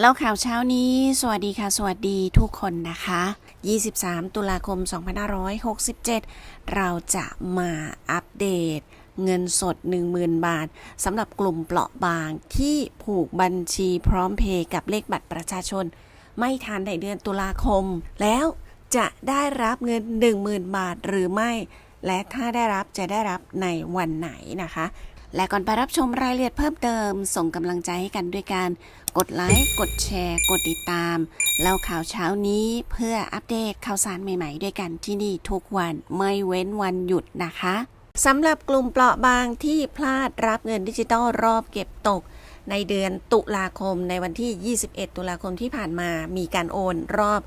แล้วข่าวเช้านี้ สวัสดีค่ะ สวัสดีทุกคนนะคะ 23 ตุลาคม 2567 เราจะมาอัปเดต เงินสด 10,000 บาทสำหรับกลุ่มเปราะบางที่ผูกบัญชีพร้อมเพย์กับเลขบัตรประชาชน ไม่ทันในเดือนตุลาคม แล้วจะได้รับเงิน 10,000 บาทหรือไม่ และถ้าได้รับจะได้รับในวันไหนนะคะ และก่อนไปรับชมรายละเอียดเพิ่มเติม ส่งกำลังใจให้กันด้วยการกดไลค์ กดแชร์ กดติดตามแล้วข่าวเช้านี้เพื่ออัปเดตข่าวสารใหม่ๆ ด้วยกันที่นี่ทุกวันไม่เว้นวันหยุดนะคะสำหรับกลุ่มเปราะบางที่พลาดรับเงินดิจิตอลรอบเก็บตก ในเดือนตุลาคมในวันที่ 21 ตุลาคมที่ผ่านมามีการโอนรอบ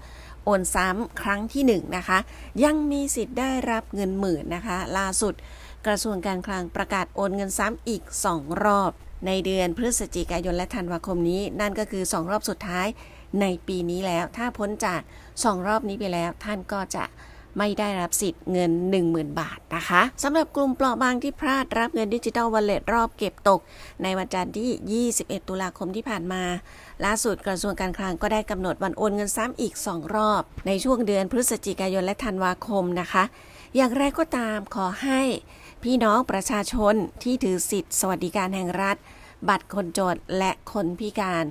โอนซ้ำครั้งที่ 1 นะคะ ยังมีสิทธิ์ได้รับเงินหมื่นนะคะ ล่าสุด กระทรวงการคลังประกาศโอนเงินซ้ำอีก 2 รอบ ในเดือนพฤศจิกายนและธันวาคมนี้ นั่นก็คือ 2 รอบสุดท้ายในปีนี้แล้ว ถ้าพ้นจาก 2 รอบนี้ไปแล้ว ท่านก็จะไม่ได้รับสิทธิ์เงิน 10,000 บาทนะคะสำหรับกลุ่มเปราะบางที่พลาดรับเงินดิจิทัลวอลเล็ตรอบเก็บตก ในวันจันทร์ที่ 21 ตุลาคมที่ผ่านมา ล่าสุดกระทรวงการคลังก็ได้กำหนดวันโอนเงินซ้ำอีก 2 รอบ ในช่วงเดือนพฤศจิกายนและธันวาคมนะคะ อย่างไรก็ตามขอให้ พี่น้องประชาชนที่ถือสิทธิสวัสดิการแห่งรัฐ บัตรคนจนและคนพิการ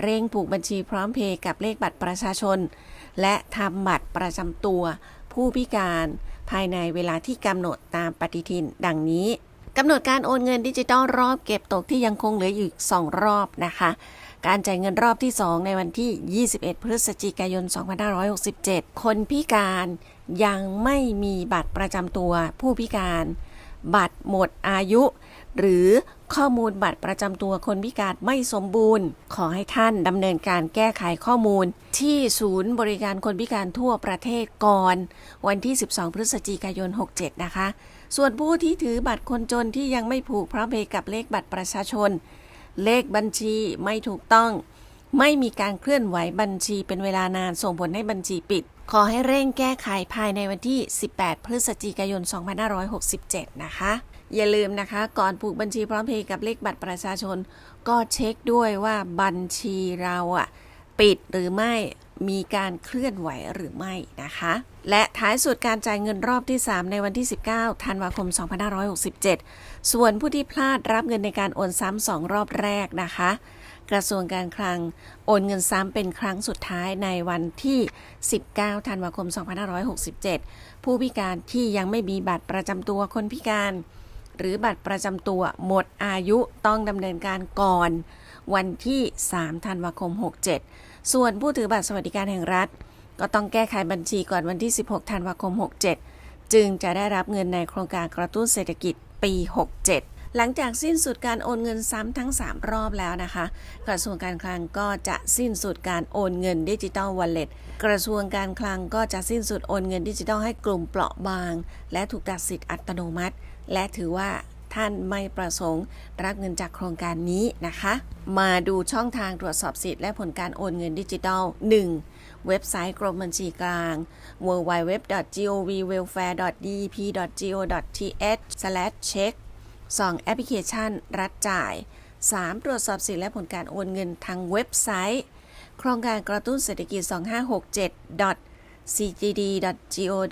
เร่งผูกบัญชีพร้อมเพย์กับเลขบัตรประชาชน และทำบัตรประจำตัว ผู้พิการภายในเวลาที่กำหนดตามปฏิทินดังนี้กำหนดการโอนเงินดิจิตอลรอบเก็บตกที่ยังคงเหลืออยู่อีก 2 รอบนะคะ การจ่ายเงินรอบที่ 2 ในวันที่ 21 พฤศจิกายน 2567 คนพิการยังไม่มีบัตรประจำตัวผู้พิการ บัตรหมดอายุ หรือข้อมูลบัตรประจำตัวคนพิการไม่สมบูรณ์ ขอให้ท่านดำเนินการแก้ไขข้อมูล ที่ศูนย์บริการคนพิการทั่วประเทศก่อน วันที่ 12 พฤศจิกายน 67 นะคะ ส่วนผู้ที่ถือบัตรคนจนที่ยังไม่ผูกพร้อมเพย์กับเลขบัตรประชาชน เลขบัญชีไม่ถูกต้อง ไม่มีการเคลื่อนไหวบัญชีเป็นเวลานานส่งผลให้บัญชีปิด ขอให้เร่งแก้ไขภายในวันที่ 18 พฤศจิกายน 2567 นะคะ อย่าลืมนะคะ ก่อนผูกบัญชีพร้อมเพย์กับเลขบัตรประชาชน ก็เช็คด้วยว่าบัญชีเราอะปิดหรือไม่มีการเคลื่อนไหวหรือไม่นะคะ และท้ายสุดการจ่ายเงินรอบที่ 3 ในวันที่ 19 ธันวาคม 2567 ส่วนผู้ที่พลาดรับเงินในการโอนซ้ำสองรอบแรกนะคะ กระทรวงการคลังโอนเงินซ้ำเป็นครั้งสุดท้ายในวันที่ 19 ธันวาคม 2567 ผู้พิการที่ยังไม่มีบัตรประจำตัวคนพิการ หรือบัตรประจำตัวหมดอายุต้องดำเนินการก่อน วันที่ 3 ธันวาคม 67 ส่วนผู้ถือบัตรสวัสดิการแห่งรัฐ ก็ต้องแก้ไขบัญชีก่อนวันที่ 16 ธันวาคม 67 จึงจะได้รับเงินในโครงการกระตุ้นเศรษฐกิจปี 67 หลังจากสิ้นสุดการโอนเงินซ้ำทั้ง 3 รอบแล้วนะคะ กระทรวงการคลังก็จะสิ้นสุดการโอนเงินดิจิตอลวอลเล็ตกระทรวงการคลังก็จะสิ้นสุดโอนเงินดิจิตอลให้กลุ่มเปราะบาง และถูกตัดสิทธิ์อัตโนมัติ และถือว่าท่านไม่ประสงค์ รับเงินจากโครงการนี้นะคะ มาดูช่องทางตรวจสอบสิทธิ์และผลการโอนเงินดิจิทัล 1. เว็บไซต์กรมบัญชีกลาง www.govwelfare.dep.go.th/check 2. แอปพลิเคชัน รัฐจ่าย 3. ตรวจสอบสิทธิและผลการโอนเงินทางเว็บไซต์ โครงการกระตุ้นเศรษฐกิจ 2567 cgd.go.th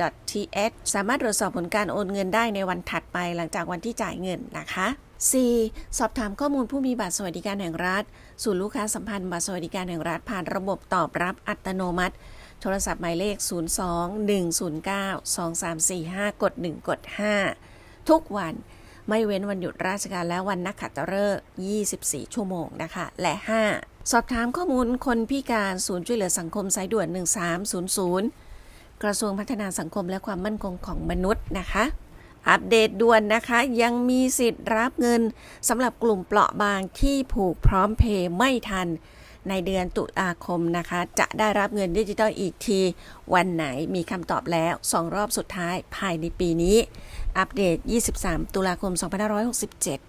สามารถตรวจสอบผลการโอนเงินได้ในวันถัดไปหลังจากวันที่จ่ายเงินนะคะ 4. สอบถามข้อมูลผู้มีบัตรสวัสดิการแห่งรัฐศูนย์ลูกค้าสัมพันธ์บัตรสวัสดิการแห่งรัฐผ่านระบบตอบรับอัตโนมัติ โทรศัพท์หมายเลข 02-109-2345 กด 1 กด 5 ทุกวัน ไม่เว้นวันหยุดราชการและวันนักขัตฤกษ์24 ชั่วโมงนะคะ และ 5. สอบถามข้อมูลคนพิการศูนย์ช่วยเหลือสังคมสายด่วน 1300 กระทรวงพัฒนาสังคมและความมั่นคงของมนุษย์นะคะ อัปเดตด่วนนะคะ ยังมีสิทธิ์รับเงินสำหรับกลุ่มเปราะบางที่ผูกพร้อมเพย์ไม่ทัน ในเดือนตุลาคมนะคะ จะได้รับเงินดิจิทัลอีกที วันไหนมีคำตอบแล้ว 2 รอบสุดท้ายภายในปีนี้ อัปเดต 23 ตุลาคม 2567